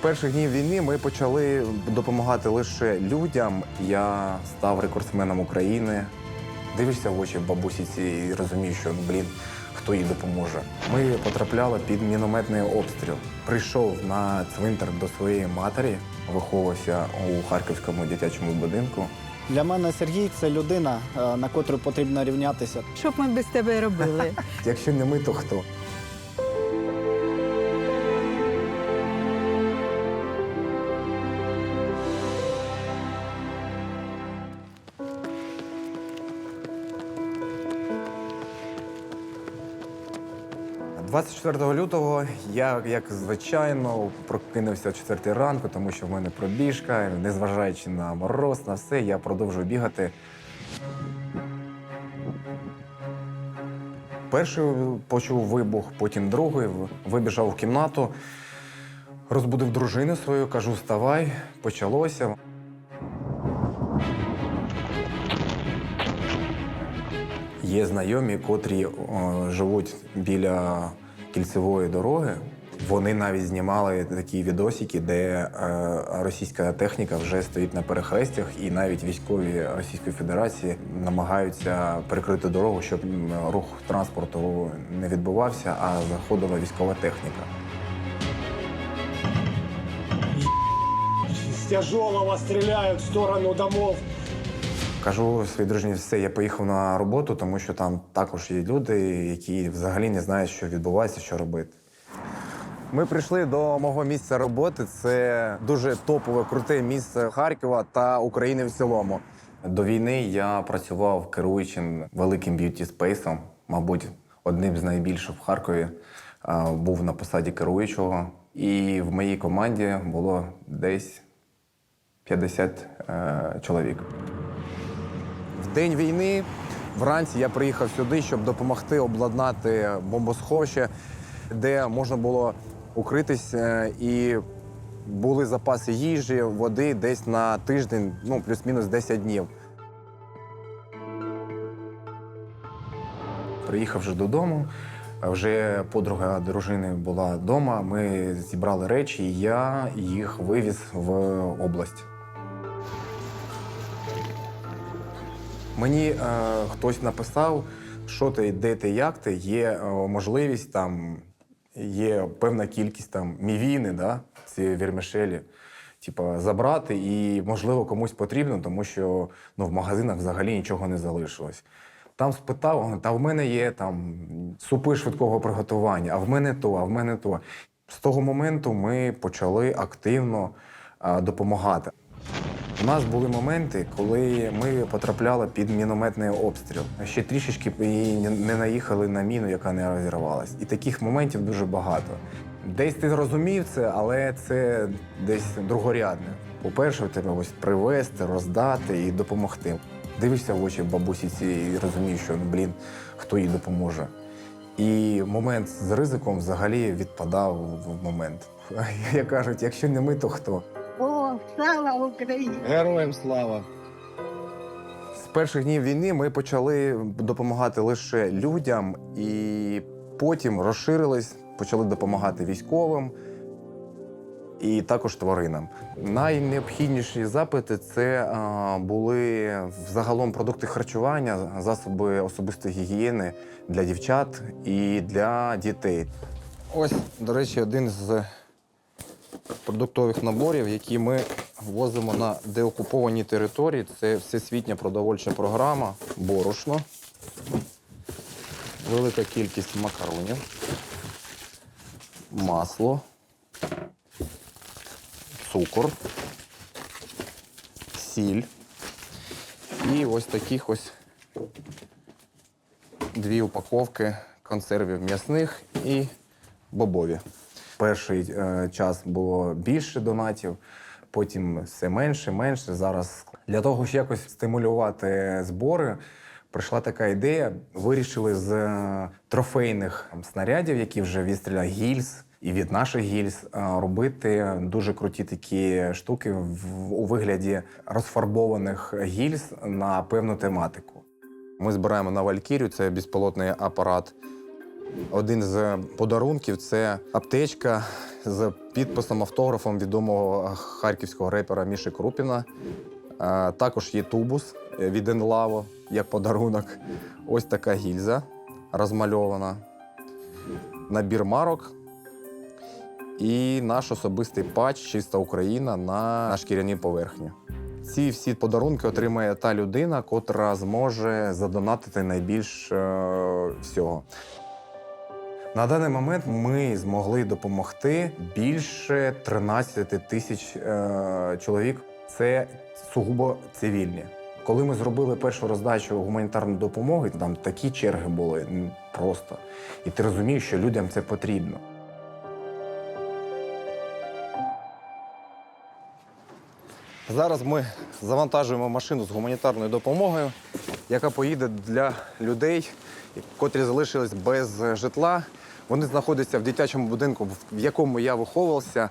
перших днів війни ми почали допомагати лише людям. Я став рекордсменом України. Дивишся в очі бабусі ці і розумієш, що блін, хто їй допоможе. Ми потрапляли під мінометний обстріл. Прийшов на цвинтар до своєї матері, виховувався у харківському дитячому будинку. Для мене Сергій це людина, е, на котру потрібно рівнятися. Що б ми без тебе робили? Якщо не ми, то хто? – 24 лютого я, як звичайно, прокинувся о 4 ранку, тому що в мене пробіжка, незважаючи на мороз, на все, я продовжую бігати. Перший почув вибух, потім другий. Вибіжав в кімнату, розбудив дружину свою, кажу, вставай, почалося. Є знайомі, котрі о, живуть біля кільцевої дороги. Вони навіть знімали такі відосики, де е, російська техніка вже стоїть на перехрестях, і навіть військові Російської Федерації намагаються перекрити дорогу, щоб рух транспорту не відбувався, а заходила військова техніка. С тяжелого стреляют в сторону домов. Кажу своїй дружині, все, я поїхав на роботу, тому що там також є люди, які взагалі не знають, що відбувається, що робити. Ми прийшли до мого місця роботи. Це дуже топове, круте місце Харкова та України в цілому. До війни я працював керуючим великим б'юті спейсом, мабуть, одним з найбільших в Харкові. Був на посаді керуючого. І в моїй команді було десь 50 е, чоловік. В день війни вранці я приїхав сюди, щоб допомогти обладнати бомбосховище, де можна було укритись е, і були запаси їжі, води десь на тиждень, ну плюс-мінус 10 днів. Приїхав вже додому. Вже подруга дружини була вдома. Ми зібрали речі, і я їх вивіз в область. Мені е, хтось написав, що ти, де ти, як ти, є е, можливість там, є певна кількість там мівіни, да, ці вірмішелі, типа, забрати, і, можливо, комусь потрібно, тому що ну, в магазинах взагалі нічого не залишилось. Там спитав, та в мене є там супи швидкого приготування, а в мене то, а в мене то. З того моменту ми почали активно е, допомагати. У нас були моменти, коли ми потрапляли під мінометний обстріл. Ще трішечки і не наїхали на міну, яка не розірвалась. І таких моментів дуже багато. Десь ти зрозумів це, але це десь другорядне. По-перше, тебе ось привезти, роздати і допомогти. Дивишся в очі бабусі ці і розумієш, що ну, блін, хто їй допоможе. І момент з ризиком взагалі відпадав в момент. Як кажуть, якщо не ми, то хто? Слава Україні! Героям слава! З перших днів війни ми почали допомагати лише людям, і потім розширились, почали допомагати військовим і також тваринам. Найнеобхідніші запити це а, були загалом продукти харчування, засоби особистої гігієни для дівчат і для дітей. Ось, до речі, один з продуктових наборів, які ми возимо на деокуповані території. Це всесвітня продовольча програма, борошно, велика кількість макаронів, масло, цукор, сіль і ось таких ось дві упаковки консервів м'ясних і бобові. Перший е, час було більше донатів, потім все менше, менше. Зараз для того, щоб якось стимулювати збори, прийшла така ідея. Вирішили з е, трофейних снарядів, які вже відстріляв гільз. І від наших гільз е, робити дуже круті такі штуки в, у вигляді розфарбованих гільз на певну тематику. Ми збираємо на Валькірію, це безпілотний апарат Один з подарунків це аптечка з підписом автографом відомого харківського репера Міші Крупіна. Також є тубус від Енлаво як подарунок. Ось така гільза розмальована. Набір марок. І наш особистий патч Чиста Україна на шкіряній поверхні. Ці всі подарунки отримає та людина, котра зможе задонатити найбільш е, всього. На даний момент ми змогли допомогти більше 13 тисяч е, чоловік. Це сугубо цивільні. Коли ми зробили першу роздачу гуманітарної допомоги, там такі черги були просто. І ти розумієш, що людям це потрібно. Зараз ми завантажуємо машину з гуманітарною допомогою, яка поїде для людей, котрі залишились без житла. Вони знаходяться в дитячому будинку, в якому я виховувався.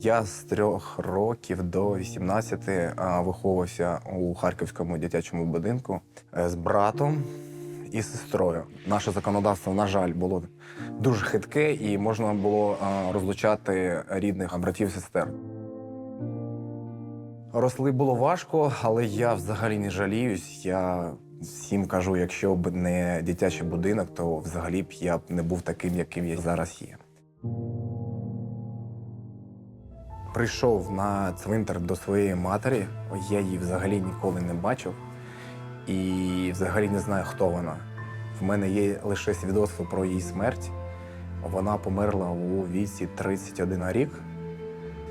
Я з трьох років до 18 а, виховувався у харківському дитячому будинку е, з братом і сестрою. Наше законодавство, на жаль, було дуже хитке, і можна було розлучати рідних братів і сестер. Росли було важко, але я взагалі не жаліюсь. Я всім кажу, якщо б не дитячий будинок, то взагалі б я б не був таким, яким я зараз є. Прийшов на цвинтар до своєї матері. Я її взагалі ніколи не бачив і взагалі не знаю, хто вона. В мене є лише свідоцтво про її смерть. Вона померла у віці 31 рік.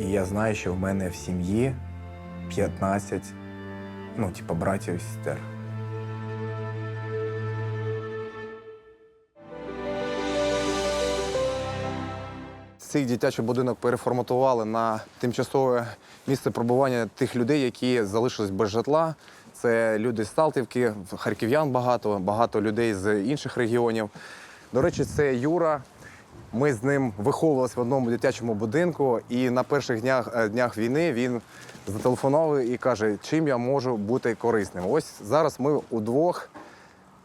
І я знаю, що в мене в сім'ї 15, ну, типу, братів і сестер. Цей дитячий будинок переформатували на тимчасове місце пробування тих людей, які залишились без житла. Це люди з Салтівки, харків'ян багато, багато людей з інших регіонів. До речі, це Юра. Ми з ним виховувалися в одному дитячому будинку, і на перших днях, е, днях війни він зателефонував і каже, чим я можу бути корисним. Ось зараз ми удвох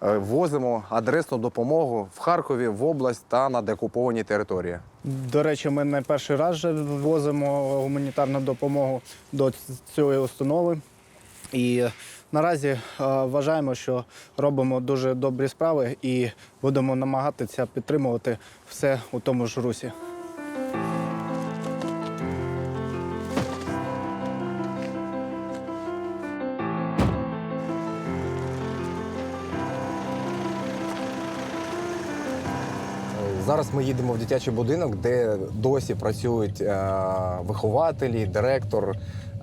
е, возимо адресну допомогу в Харкові, в область та на деокупованій території. До речі, ми не перший раз вже возимо гуманітарну допомогу до цієї установи. І наразі е, вважаємо, що робимо дуже добрі справи і будемо намагатися підтримувати все у тому ж русі. Зараз ми їдемо в дитячий будинок, де досі працюють е, вихователі, директор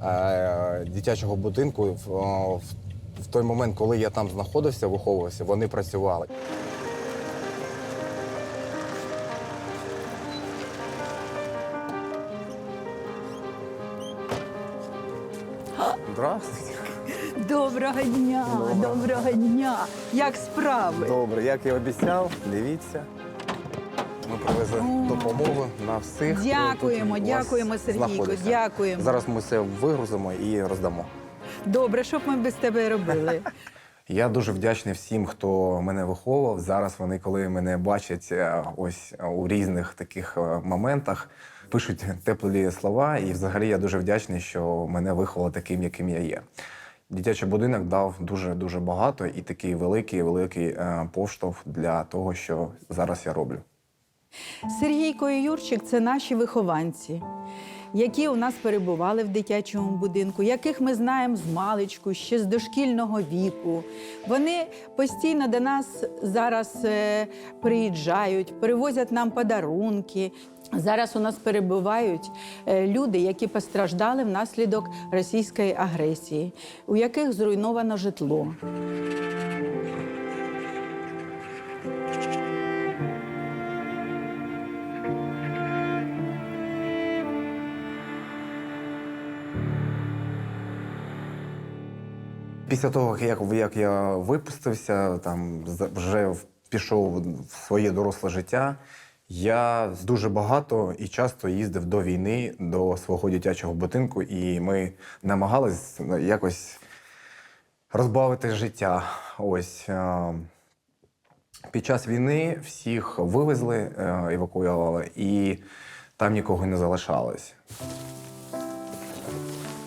е, дитячого будинку. В, в, в той момент, коли я там знаходився, виховувався, вони працювали. Здравствуйте. Доброго дня, доброго дня. Як справи? Добре, як і обіцяв, дивіться. Ми привезли допомогу на всіх. Дякуємо, тут дякуємо, Сергійко, знаходиться. дякуємо. Зараз ми все вигрузимо і роздамо. Добре, що б ми без тебе робили? Я дуже вдячний всім, хто мене виховував. Зараз вони, коли мене бачать е, ось е, у різних таких е, моментах, пишуть теплі слова. І взагалі я дуже вдячний, що мене виховали таким, яким я є. Дитячий будинок дав дуже дуже багато і такий великий, великий е, поштовх для того, що зараз я роблю. Сергійко і Юрчик це наші вихованці, які у нас перебували в дитячому будинку, яких ми знаємо з маличку, ще з дошкільного віку. Вони постійно до нас зараз е, приїжджають, привозять нам подарунки. Зараз у нас перебувають е, люди, які постраждали внаслідок російської агресії, у яких зруйновано житло. Після того, як, як я випустився, там вже пішов в своє доросле життя, я дуже багато і часто їздив до війни до свого дитячого будинку, і ми намагались якось розбавити життя. Ось. е, Під час війни всіх вивезли, е, евакуювали, і там нікого не залишалось.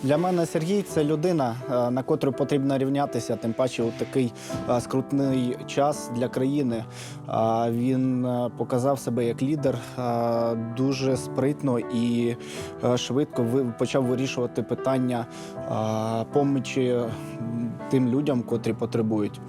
Для мене Сергій це людина, е, на котру потрібно рівнятися, тим паче у такий е, скрутний час для країни. А Він е, показав себе як лідер е, дуже спритно і е, швидко ви- почав вирішувати питання помочі тим людям, котрі потребують.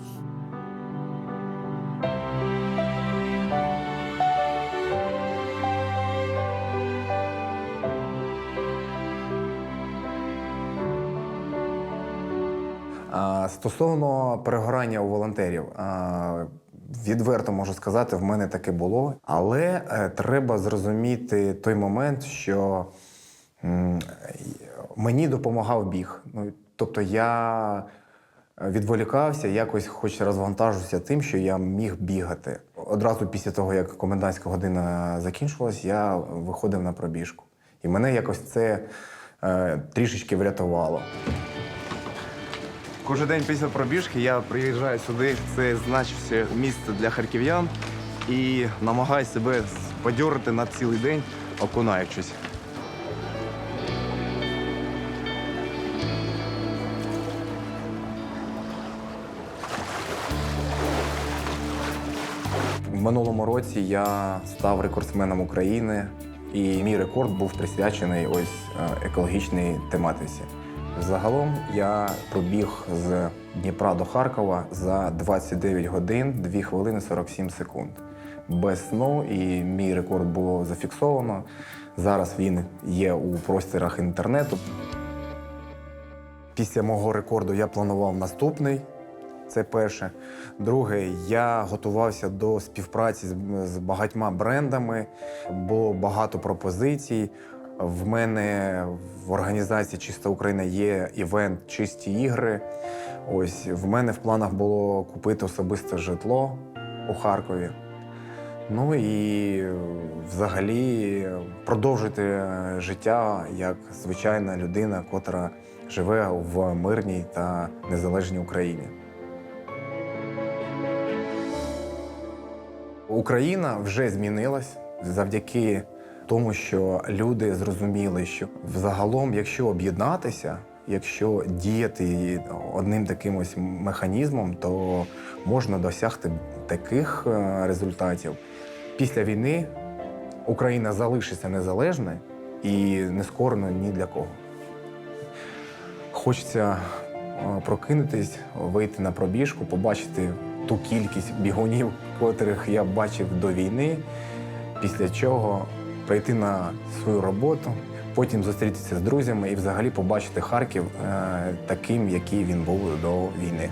Стосовно перегорання у волонтерів, відверто можу сказати, в мене таке було. Але е, треба зрозуміти той момент, що мені допомагав біг. Ну, тобто я відволікався, якось хоч розвантажився тим, що я міг бігати. Одразу після того, як комендантська година закінчилась, я виходив на пробіжку. І мене якось це е, трішечки врятувало. Кожен день після пробіжки я приїжджаю сюди, це значиться місце для харків'ян, і намагаюся себе подьорити на цілий день, окунаючись. В минулому році я став рекордсменом України, і мій рекорд був присвячений ось е, екологічній тематиці. Загалом я пробіг з Дніпра до Харкова за 29 годин 2 хвилини 47 секунд. Без сну, і мій рекорд було зафіксовано. Зараз він є у просторах інтернету. Після мого рекорду я планував наступний. Це перше. Друге, я готувався до співпраці з багатьма брендами. Було багато пропозицій. В мене в організації Чиста Україна є івент Чисті ігри. Ось в мене в планах було купити особисте житло у Харкові. Ну і взагалі продовжити життя як звичайна людина, котра живе в мирній та незалежній Україні. Україна вже змінилась завдяки тому, що люди зрозуміли, що взагалом, якщо об'єднатися, якщо діяти одним таким ось механізмом, то можна досягти таких е, результатів. Після війни Україна залишиться незалежною і не скорена ні для кого. Хочеться е, прокинутись, вийти на пробіжку, побачити ту кількість бігунів, котрих я бачив до війни, після чого прийти на свою роботу, потім зустрітися з друзями і взагалі побачити Харків е, таким, який він був до війни.